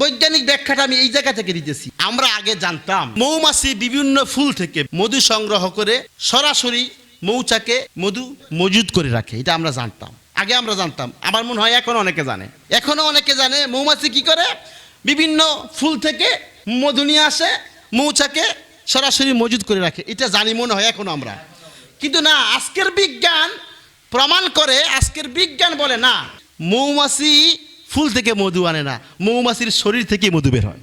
বৈজ্ঞানিক ব্যাখ্যাটা আমি এই জায়গা থেকে দিতেছি। আমরা আগে জানতাম, মৌমাছি বিভিন্ন ফুল থেকে মধু সংগ্রহ করে সরাসরি মৌচাকে মধু মজুদ করে রাখে, এটা আমরা জানতাম। আগে আমরা জানতাম, আমার মনে হয় এখনও অনেকে জানে। এখনও অনেকে জানে মৌমাছি কি করে? বিভিন্ন ফুল থেকে মধু নিয়ে আসে, মৌচাকে সরাসরি মজুদ করে রাখে, এটা জানি মনে হয় এখনও আমরা। কিন্তু না, আজকের বিজ্ঞান প্রমাণ করে, আজকের বিজ্ঞান বলে না, মৌমাছি ফুল থেকে মধু আনে না, মৌমাছির শরীর থেকে মধু বের হয়।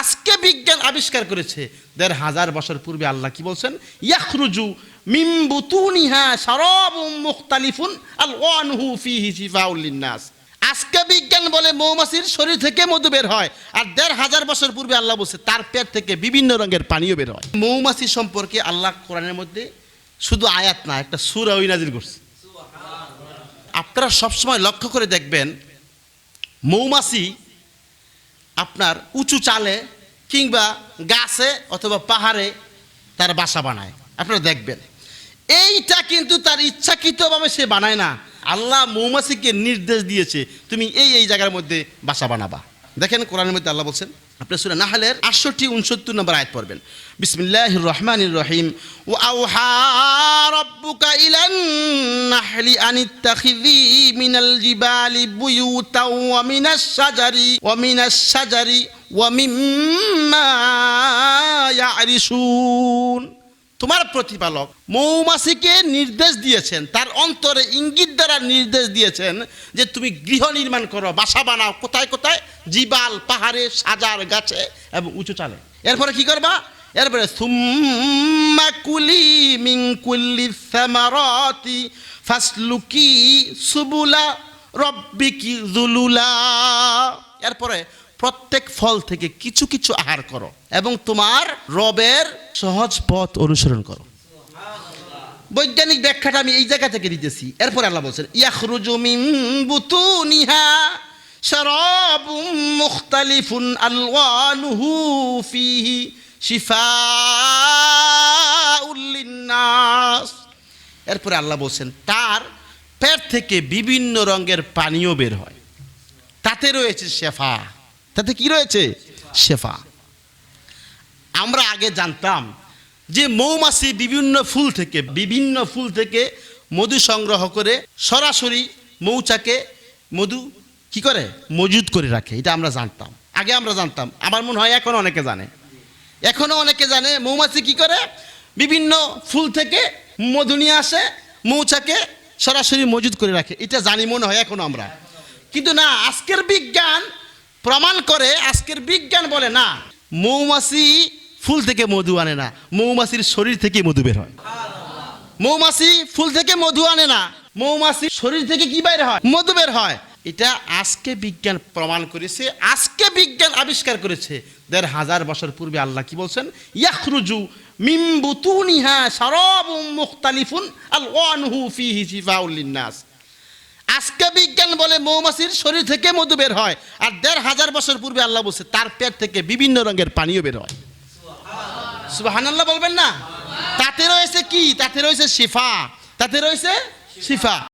আজকে বিজ্ঞান আবিষ্কার করেছে, দেড় হাজার বছর পূর্বে আল্লাহ কি বলছেন? ইয়াখরুজু মিম বুতুনিহা শারাবুম মুখতালিফুন আল ওয়ানহু ফিহি শিফাউল লিন্নাস। আজকে বিজ্ঞান বলে মৌমাছির শরীর থেকে মধু বের হয়, আর দেড় হাজার বছর পূর্বে আল্লাহ বলছে, তার পেট থেকে বিভিন্ন রঙের পানীয় বের হয়। মৌমাছি সম্পর্কে আল্লাহ কোরআনের মধ্যে শুধু আয়াত না, একটা সুরা ওই নাজিল করছে। আপনারা সবসময় লক্ষ্য করে দেখবেন মৌমাছি আপনার উঁচু চালে কিংবা গাছে অথবা পাহাড়ে তার বাসা বানায়। আপনারা দেখবেন। এইটা কিন্তু তার ইচ্ছাকৃতভাবে সে বানায় না। আল্লাহ মৌমাছিকে নির্দেশ দিয়েছে, তুমি এই এই জায়গার মধ্যে বাসা বানাবা। দেখেন কোরআনের মধ্যে আল্লাহ বলছেন, আপনি শুনে নাহালের আটষট্টি, উনসত্তর নম্বর আয়াত পড়বেন। বিসমিল্লাহ রহমান রহিম। ও আউহা রব্বুকা ইলান মিনাল জিবালি বুয়ুতাও ওয়া মিনাশ শাজারি ওয়া মিনাশ শাজারি ওয়া মিম্মা ইয়ারিশুন তোমার প্রতিপালক মৌমাছিকে নির্দেশ দিয়েছেন, তার অন্তরে ইঙ্গিত দ্বারা নির্দেশ দিয়েছেন যে তুমি গৃহ নির্মাণ করো, বাসা বানাও, কোথায় কোথায়? জিবাল, পাহাড়ে, সাজার গাছে এবং উঁচু চালে। এরপরে কি করবা? এরপরে, সুম্মা কুলি ফাসলুকি সুবুলা, রব্বিকি জুলুলা। এরপরে প্রত্যেক ফল থেকে কিছু কিছু আহার করো এবং তোমার রবের সহজ পথ অনুসরণ করো। বৈজ্ঞানিক ব্যাখ্যাটা আমি এই জায়গা থেকে দিতেছি। এরপর আল্লাহ বলছেন, ইয়াখরুজু মিন বুতুনিহা শারাবুম মুখতালিফুন আলওয়ানুহু ফিহি শিফাউল এরপরে আল্লাহ বলছেন, তার পেট থেকে বিভিন্ন রঙের পানীয় বের হয়। তাতে রয়েছে শেফা। তাতে কি রয়েছে? শেফা। আমরা আগে জানতাম যে মৌমাছি বিভিন্ন ফুল থেকে, বিভিন্ন ফুল থেকে মধু সংগ্রহ করে সরাসরি মৌচাকে মধু কি করে? মজুদ করে রাখে, এটা আমরা জানতাম। আগে আমরা জানতাম, আমার মনে হয় এখনও অনেকে জানে। এখনও অনেকে জানে মৌমাছি কি করে? বিভিন্ন ফুল থেকে মধু নিয়ে আসে, মৌচাকে সরাসরি মজুদ করে রাখে। এটা জানি মনে হয় এখনও আমরা। কিন্তু না, আজকের বিজ্ঞান প্রমাণ করে, আজকের বিজ্ঞান বলে না, মৌমাছি ফুল থেকে মধু আনে না, মৌমাছির শরীর থেকে মধু বের হয়। মৌমাছি ফুল থেকে মধু আনে না, মৌমাছি শরীর থেকে কি বাইরে হয়? মধু বের হয়। এটা আজকে বিজ্ঞান প্রমাণ করেছে, আজকে বিজ্ঞান আবিষ্কার করেছে। দেড় হাজার বছর পূর্বে আল্লাহ কি বলছেন? ইয়াখরুজু মিম বুতুনিহা শারাবুম মুখতালিফুন আল ওয়ানহু ফিহি শিফাউল লিন্নাস। আজকে বিজ্ঞান বলে মৌমাছির শরীর থেকে মধু বের হয় আর দেড় হাজার বছর পূর্বে আল্লাহ বলছে, তার পেট থেকে বিভিন্ন রঙের পানীয় বের হয়। সুবহানাল্লাহ বলবেন না? তাতে রয়েছে কি? তাতে রয়েছে শিফা। তাতে রয়েছে শিফা।